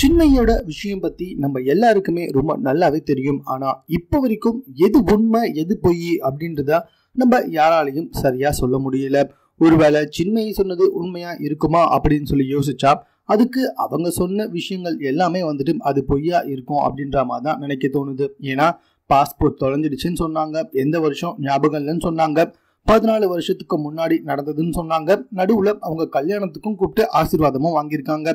சின்மையோட விஷயம் பத்தி நம்ம எல்லாருக்குமே ரொம்ப நல்லாவே தெரியும். ஆனா இப்போ வரைக்கும் எது உண்மை எது பொய் அப்படின்றத நம்ம யாராலையும் சரியா சொல்ல முடியல. ஒருவேளை சின்மையை சொன்னது உண்மையா இருக்குமா அப்படின்னு சொல்லி யோசிச்சா அதுக்கு அவங்க சொன்ன விஷயங்கள் எல்லாமே வந்துட்டு அது பொய்யா இருக்கும் அப்படின்ற மாதிரி தான் நினைக்க தோணுது. ஏன்னா பாஸ்போர்ட் தொலைஞ்சிடுச்சுன்னு சொன்னாங்க எந்த வருஷம் ஞாபகம் இல்லைன்னு சொன்னாங்க பதினாலு வருஷத்துக்கு முன்னாடி நடந்ததுன்னு சொன்னாங்க நடுவுல அவங்க கல்யாணத்துக்கும் கூப்பிட்டு ஆசீர்வாதமும் வாங்கியிருக்காங்க.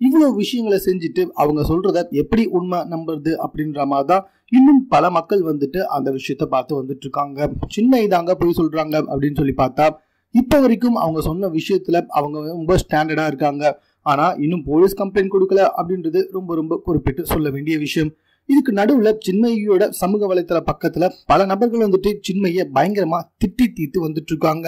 இவ்வளோ விஷயங்களை செஞ்சுட்டு அவங்க சொல்றத எப்படி உண்மை நம்புறது அப்படின்ற மாதிரி தான் இன்னும் பல மக்கள் வந்துட்டு அந்த விஷயத்த பார்த்து வந்துட்டு இருக்காங்க சின்ன இதாங்க போய் சொல்றாங்க அப்படின்னு சொல்லி பார்த்தா இப்போ வரைக்கும் அவங்க சொன்ன விஷயத்துல அவங்க ரொம்ப ஸ்டாண்டர்டா இருக்காங்க. ஆனா இன்னும் போலீஸ் கம்ப்ளைண்ட் கொடுக்கல அப்படின்றது ரொம்ப ரொம்ப குறிப்பிட்டு சொல்ல வேண்டிய விஷயம். இதுக்கு நடுவில் சின்மையோட சமூக வலைத்தள பக்கத்துல பல நபர்கள் வந்துட்டு சின்மையை பயங்கரமா திட்டி தீர்த்து வந்துட்டு இருக்காங்க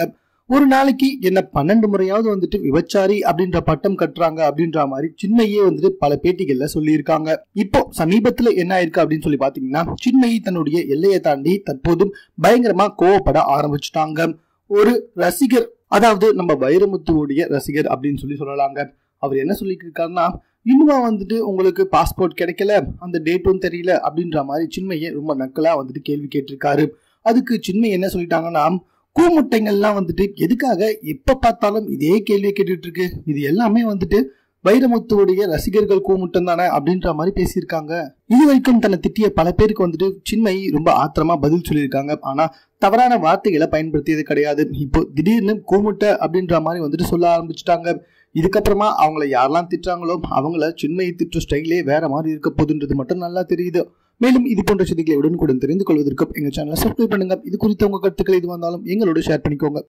ஒரு நாளைக்கு என்ன பன்னெண்டு முறையாவது வந்துட்டு விபச்சாரி அப்படின்ற பட்டம் கட்டுறாங்க அப்படின்ற மாதிரி சின்மையே வந்துட்டு பல பேட்டிகள்ல சொல்லியிருக்காங்க. இப்போ சமீபத்துல என்ன ஆயிருக்கு அப்படின்னு சொல்லி பாத்தீங்கன்னா சின்மயி தன்னுடைய எல்லையை தாண்டி தற்போதும் பயங்கரமா கோவப்பட ஆரம்பிச்சுட்டாங்க. ஒரு ரசிகர் அதாவது நம்ம வைரமுத்துவோடைய ரசிகர் அப்படின்னு சொல்லி சொல்லலாங்க. அவர் என்ன சொல்லியிருக்காருன்னா இன்னுமா வந்துட்டு உங்களுக்கு பாஸ்போர்ட் கிடைக்கல? அந்த டேட்டும் தெரியல? அப்படின்ற மாதிரி சின்மையை ரொம்ப நக்கலா வந்துட்டு கேள்வி கேட்டிருக்காரு. அதுக்கு சின்மை என்ன சொல்லிட்டாங்கன்னா கூமுட்டைங்கள்லாம் வந்துட்டு எதுக்காக எப்ப பார்த்தாலும் இதே கேள்வியை கேட்டுட்டு இருக்கு இது எல்லாமே வந்துட்டு வைரமுத்துவுடைய ரசிகர்கள் கூமுட்டம் தானே அப்படின்ற மாதிரி பேசியிருக்காங்க. இது வரைக்கும் தன்னை திட்டிய பல பேருக்கு வந்துட்டு சின்மை ரொம்ப ஆத்திரமா பதில் சொல்லியிருக்காங்க. ஆனா தவறான வார்த்தைகளை பயன்படுத்தியது கிடையாது. இப்போ திடீர்னு கூமுட்டை அப்படின்ற மாதிரி வந்துட்டு சொல்ல ஆரம்பிச்சிட்டாங்க. இதுக்கப்புறமா அவங்கள யாரெல்லாம் திட்டுறாங்களோ அவங்கள சின்மையை திட்டுற ஸ்டைலே வேற மாதிரி இருக்க போகுதுன்றது மட்டும் நல்லா தெரியுது. மேலும் இது போன்ற செய்திகளை உடனுக்குடன் தெரிந்து கொள்வதற்கு எங்கள் சேனலை சப்ஸ்கிரைப் பண்ணுங்க இது குறித்த உங்கள் கருத்துக்கள் எது வந்தாலும் எங்களோட ஷேர் பண்ணிக்கோங்க.